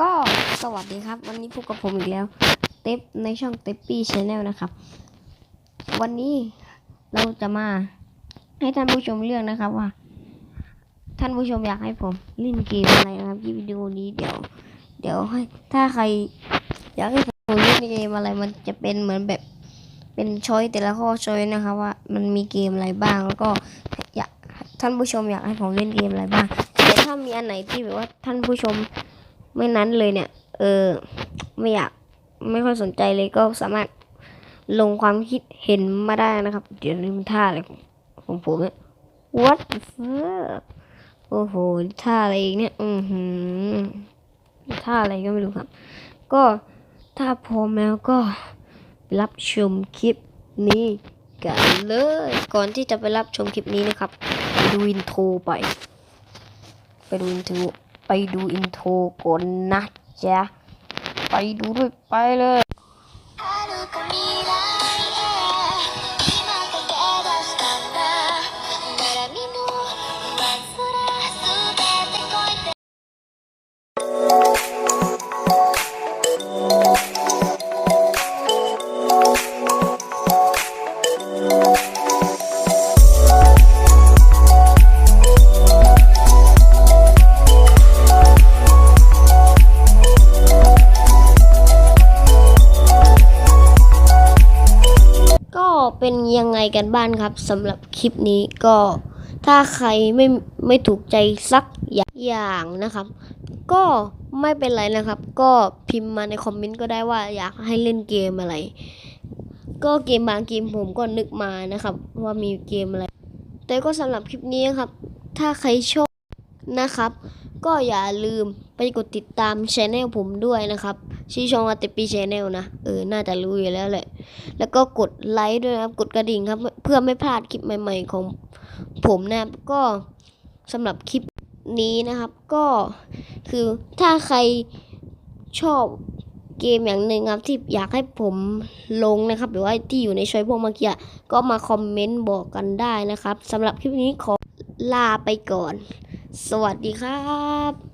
ก็สวัสดีครับ วันนี้พบกับผมอีกแล้ว เต็ปในช่องเต็ปปี้ชาแนลนะครับ วันนี้เราจะมาให้ท่านผู้ชมเลือกนะครับว่า ท่านผู้ชมอยากให้ผมเล่นเกมอะไรนะครับที่วิดีโอนี้เดี๋ยว เดี๋ยวให้ถ้าใครอยากให้ผมเล่นเกมอะไรมันจะเป็นเหมือนแบบเป็นช้อยแต่ละข้อช้อยนะครับว่ามันมีเกมอะไรบ้างแล้วก็อยากท่านผู้ชมอยากให้ผมเล่นเกมอะไรบ้างแต่ถ้ามีอันไหนที่แบบว่าท่านผู้ชม ไม่นั้นเลยเนี่ย เออ ไม่อยากไม่ค่อยสนใจเลยก็สามารถลงความคิดเห็นมาได้นะครับ เดี๋ยวนี้มันท่าอะไรของผมเนี่ย what the fuck โอ้โหท่าอะไรอีกเนี่ย อือหือท่าอะไรก็ไม่รู้ครับ ก็ถ้าพร้อมแล้วก็ไปรับชมคลิปนี้กันเลย ก่อนที่จะไปรับชมคลิปนี้นะครับไปดูอินโทรไป ไปดูอินโทร ไปดูอินโทรก่อนนะจ๊ะ ไปดูด้วยไปเลย เป็นยังไงกันบ้างครับสำหรับคลิปนี้ก็ถ้าใครไม่ไม่ถูกใจสักอย่างนะครับ ก็ไม่เป็นไรนะครับ ก็พิมพ์มาในคอมเมนต์ก็ได้ว่าอยากให้เล่นเกมอะไร ก็เกมบางเกมผมก็นึกมานะครับ ว่ามีเกมอะไร แต่ก็สำหรับคลิปนี้ครับ ถ้าใครชอบนะครับ ก็อย่าลืมไปกดติดตามช anel ผมด้วยนะครับชื่อช่องว่าเตปีช anel นะเออน่าจะรู้อยู่แล้วแหละ แล้วก็กดไลค์ด้วยนะครับ กดกระดิ่งครับ เพื่อไม่พลาดคลิปใหม่ ๆ ของผมนะครับ ก็สำหรับคลิปนี้นะครับ ก็คือถ้าใครชอบเกมอย่างหนึ่งครับที่อยากให้ผมลงนะครับ หรือว่าที่อยู่ในช้อยพวกเมื่อกี้ก็มาคอมเมนต์บอกกันได้นะครับสำหรับคลิปนี้ขอลาไปก่อน สวัสดีครับ